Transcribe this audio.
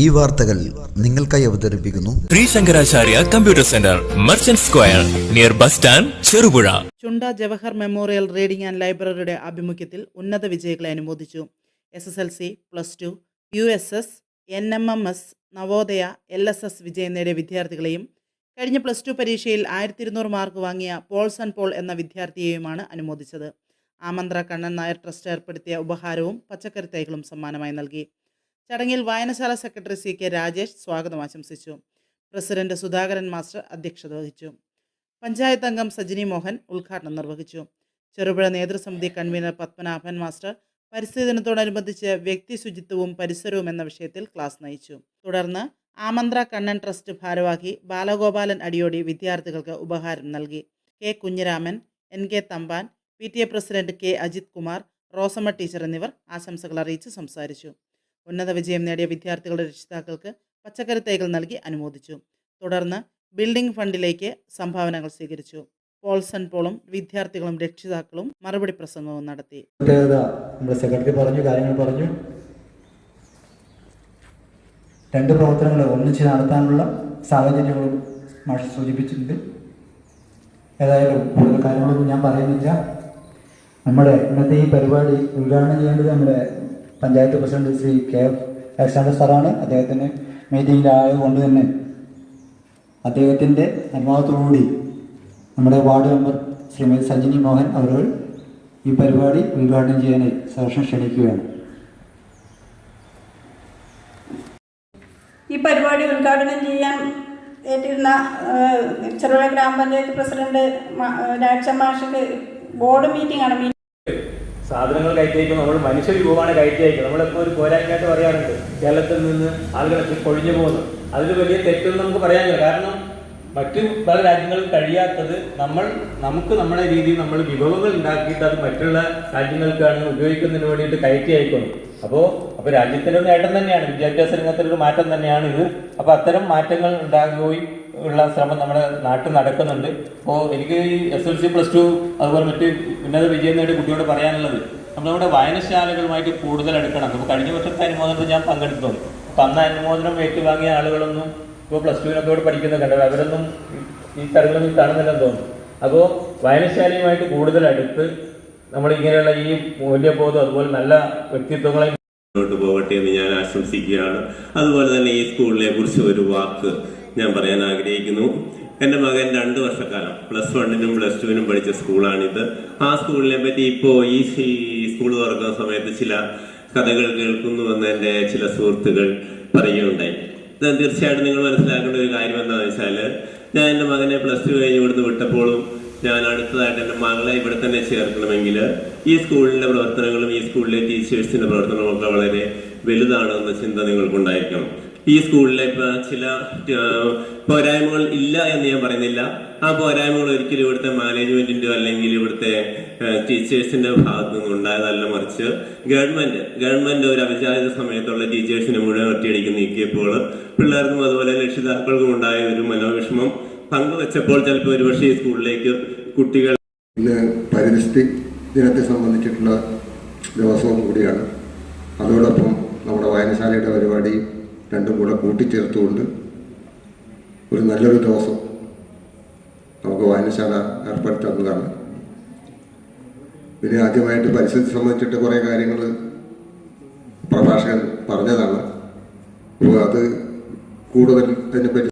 ഈ വാർത്തകൾ നിങ്ങൾക്കായി അവതരിപ്പിക്കുന്നു. Sri Shankaracharya computer centre merchant square near bus stand Cherupuzha. Chunda Jawahar memorial reading and ലൈബ്രറിയുടെ ആഭിമുഖ്യത്തിൽ ഉന്നത വിജയികളെ അനുമോദിച്ചു. S S L C plus two U S S N M M S Navodaya L S S വിജയം നേടിയ വിദ്യാർത്ഥികളെയും കഴിഞ്ഞ plus two പരീക്ഷയിൽ ആയിരത്തി ഇരുന്നൂറ് മാർക്ക് വാങ്ങിയ പോൾസൺ പോൾ എന്ന വിദ്യാർത്ഥിയെയുമാണ് അനുമോദിച്ചത്. ആമന്ത്ര കണ്ണൻ നായർ ട്രസ്റ്റ് ഏർപ്പെടുത്തിയ ഉപഹാരവും പച്ചക്കറി തൈകളും സമ്മാനമായി നൽകി. ചടങ്ങിൽ വായനശാല സെക്രട്ടറി സി കെ രാജേഷ് സ്വാഗതം ആശംസിച്ചു. പ്രസിഡന്റ് സുധാകരൻ മാസ്റ്റർ അധ്യക്ഷത വഹിച്ചു. പഞ്ചായത്ത് അംഗം സജിനി മോഹൻ ഉദ്ഘാടനം നിർവഹിച്ചു. ചെറുപുഴ നേതൃസമിതി കൺവീനർ പത്മനാഭൻ മാസ്റ്റർ പരിസ്ഥിതി ദിനത്തോടനുബന്ധിച്ച് വ്യക്തി ശുചിത്വവും പരിസരവും എന്ന വിഷയത്തിൽ ക്ലാസ് നയിച്ചു. തുടർന്ന് ആമന്ത്ര കണ്ണൻ ട്രസ്റ്റ് ഭാരവാഹി ബാലഗോപാലൻ അടിയോടി വിദ്യാർത്ഥികൾക്ക് ഉപഹാരം നൽകി. K Kunhiraman N K Thampan P T A president K Ajith Kumar Rosamma teacher എന്നിവർ ആശംസകൾ അറിയിച്ച് സംസാരിച്ചു. ഉന്നത വിജയം നേടിയ വിദ്യാർത്ഥികളുടെ രക്ഷിതാക്കൾക്ക് പച്ചക്കറി തൈകൾ നൽകി അനുമോദിച്ചു. തുടർന്ന് ബിൽഡിംഗ് ഫണ്ടിലേക്ക് സംഭാവനകൾ സ്വീകരിച്ചു. പോൾസൺ പോളും വിദ്യാർത്ഥികളും രക്ഷിതാക്കളും മറുപടി പ്രസംഗവും നടത്തി. നമ്മുടെ സെക്രട്ടറി പറഞ്ഞു കാര്യങ്ങൾ പറഞ്ഞു. രണ്ട് പ്രവർത്തനങ്ങൾ ഒന്നിച്ച് നടത്താനുള്ള സാഹചര്യങ്ങളും മാഷ് സൂചിപ്പിച്ചിട്ടുണ്ട്. ഏതായാലും കൂടുതൽ കാര്യങ്ങളൊന്നും ഞാൻ പറയുന്നില്ല. നമ്മുടെ ഇന്നത്തെ ഈ പരിപാടി ഉദ്ഘാടനം ചെയ്യേണ്ടത് നമ്മുടെ panchayat president Shri K F Alexander സാറാണ് അദ്ദേഹത്തിന് മീറ്റിംഗിൽ ആയതുകൊണ്ട് തന്നെ അദ്ദേഹത്തിന്റെ അനുഭവത്തോടുകൂടി നമ്മുടെ വാർഡ് മെമ്പർ ശ്രീമതി സഞ്ജിനി മോഹൻ അവർ ഈ പരിപാടി ഉദ്ഘാടനം ചെയ്യാൻ സഹർഷം ക്ഷണിക്കുകയാണ്. ഈ പരിപാടി ഉദ്ഘാടനം ചെയ്യാൻ ഏറ്റിരുന്ന ചെറുപുഴ ഗ്രാമപഞ്ചായത്ത് പ്രസിഡന്റ് രാജ മാഷക്ക് ബോർഡ് മീറ്റിംഗ് സാധനങ്ങൾ കയറ്റി അയക്കും നമ്മൾ മനുഷ്യ വിഭവമാണ് കയറ്റി അയക്കുന്നത് നമ്മളിപ്പോൾ ഒരു പോരായ്മയായിട്ട് പറയാറുണ്ട്. കേരളത്തിൽ നിന്ന് ആളുകളൊക്കെ കൊഴിഞ്ഞു പോകുന്നു. അതിൽ വലിയ തെറ്റൊന്നും നമുക്ക് പറയാനില്ല കാരണം മറ്റു പല രാജ്യങ്ങളിൽ കഴിയാത്തത് നമ്മൾ നമുക്ക് നമ്മുടെ രീതിയിൽ നമ്മൾ വിഭവങ്ങൾ ഉണ്ടാക്കിയിട്ട് അത് മറ്റുള്ള രാജ്യങ്ങൾക്കാണ് ഉപയോഗിക്കുന്നതിന് വേണ്ടിയിട്ട് കയറ്റി അയക്കുന്നു അപ്പോൾ അപ്പോൾ രാജ്യത്തിന്റെ ഒരു നേട്ടം തന്നെയാണ്. വിദ്യാഭ്യാസ രംഗത്തിലൊരു മാറ്റം തന്നെയാണ് ഇത്. അപ്പോൾ അത്തരം മാറ്റങ്ങൾ ഉണ്ടാകുകയും ഉള്ള ശ്രമം നമ്മുടെ നാട്ടിൽ നടക്കുന്നുണ്ട്. അപ്പോൾ എനിക്ക് ഈ S L C plus two അതുപോലെ മറ്റ് ഉന്നത വിജയം നേടിയ കുട്ടിയോട് പറയാനുള്ളത് നമ്മൾ നമ്മുടെ വായനശാലകളുമായിട്ട് കൂടുതൽ എടുക്കണം അപ്പോൾ കഴിഞ്ഞ വർഷത്തെ അനുമോദനത്തിൽ ഞാൻ പങ്കെടുത്തു. അപ്പം അന്ന് അനുമോദനം ഏറ്റുവാങ്ങിയ ആളുകളൊന്നും ഇപ്പോൾ പ്ലസ് ടുവിനൊക്കെ പഠിക്കുന്ന കണ്ടത് അവരൊന്നും ഈ തരങ്ങളൊന്നും കാണുന്നില്ലെന്ന് തോന്നുന്നു. അപ്പോൾ വായനശാലയുമായിട്ട് കൂടുതൽ അടുത്ത് നമ്മൾ ഇങ്ങനെയുള്ള ഈ മൂല്യബോധം അതുപോലെ നല്ല വ്യക്തിത്വങ്ങളെ മുന്നോട്ട് പോകട്ടെ എന്ന് ഞാൻ ആശംസിക്കുകയാണ്. അതുപോലെ തന്നെ ഈ സ്കൂളിനെ കുറിച്ച് ഒരു വാക്ക് ഞാൻ പറയാൻ ആഗ്രഹിക്കുന്നു. എന്റെ മകൻ രണ്ട് വർഷക്കാലം പ്ലസ് വണ്ണിനും പ്ലസ് ടുവിനും പഠിച്ച സ്കൂളാണിത് ആ സ്കൂളിനെ പറ്റി ഇപ്പോൾ ഈ സ്കൂൾ തുറക്കുന്ന സമയത്ത് ചില കഥകൾ കേൾക്കുന്നുവെന്ന് എന്റെ ചില സുഹൃത്തുക്കൾ പറയുകയുണ്ടായി. ഇത് തീർച്ചയായിട്ടും നിങ്ങൾ മനസ്സിലാക്കേണ്ട ഒരു കാര്യം എന്താണെന്ന് വെച്ചാൽ ഞാൻ എന്റെ മകനെ പ്ലസ് ടു കഴിഞ്ഞ് ഇവിടുന്ന് വിട്ടപ്പോഴും ഞാൻ അടുത്തതായിട്ട് എന്റെ മകളെ ഇവിടെ തന്നെ ചേർക്കണമെങ്കിൽ ഈ സ്കൂളിന്റെ പ്രവർത്തനങ്ങളും ഈ സ്കൂളിലെ ടീച്ചേഴ്സിന്റെ പ്രവർത്തനങ്ങളും ഒക്കെ വളരെ വലുതാണ് എന്ന ചിന്ത നിങ്ങൾക്കുണ്ടായിരിക്കണം. ഈ സ്കൂളിലെ ചില പോരായ്മകൾ ഇല്ല എന്ന് ഞാൻ പറയുന്നില്ല. ആ പോരായ്മകൾ ഒരിക്കലും ഇവിടുത്തെ മാനേജ്മെന്റിന്റെ അല്ലെങ്കിൽ ഇവിടുത്തെ ടീച്ചേഴ്സിന്റെ ഭാഗത്തു നിന്ന് ഉണ്ടായതല്ല മറിച്ച് ഗവൺമെന്റ് ഗവൺമെന്റ് ഒരു അവിചാരിത സമയത്തുള്ള ടീച്ചേഴ്സിനെ മുഴുവൻ ഒറ്റയടിക്ക് നീക്കിയപ്പോൾ പിള്ളേർക്കും അതുപോലെ രക്ഷിതാക്കൾക്കും ഉണ്ടായ ഒരു മനോവിഷമം പങ്കുവെച്ചപ്പോൾ ചിലപ്പോൾ ഒരുപക്ഷെ ഈ സ്കൂളിലേക്ക് കുട്ടികൾ ഇന്ന് പരിസ്ഥിതി ദിനത്തെ സംബന്ധിച്ചിട്ടുള്ള ദിവസവും കൂടിയാണ്. അതോടൊപ്പം നമ്മുടെ വായനശാലയുടെ പരിപാടി രണ്ടും കൂടെ കൂട്ടിച്ചേർത്തുകൊണ്ട് ഒരു നല്ലൊരു ദിവസം നമുക്ക് വായനശാല ഏർപ്പെടുത്തുന്നതാണ് പിന്നെ ആദ്യമായിട്ട് പരിസ്ഥിതി സംബന്ധിച്ചിട്ട് കുറേ കാര്യങ്ങൾ പ്രഭാഷകൻ പറഞ്ഞതാണ്. അപ്പോൾ അത് കൂടുതൽ അതിനെപ്പറ്റി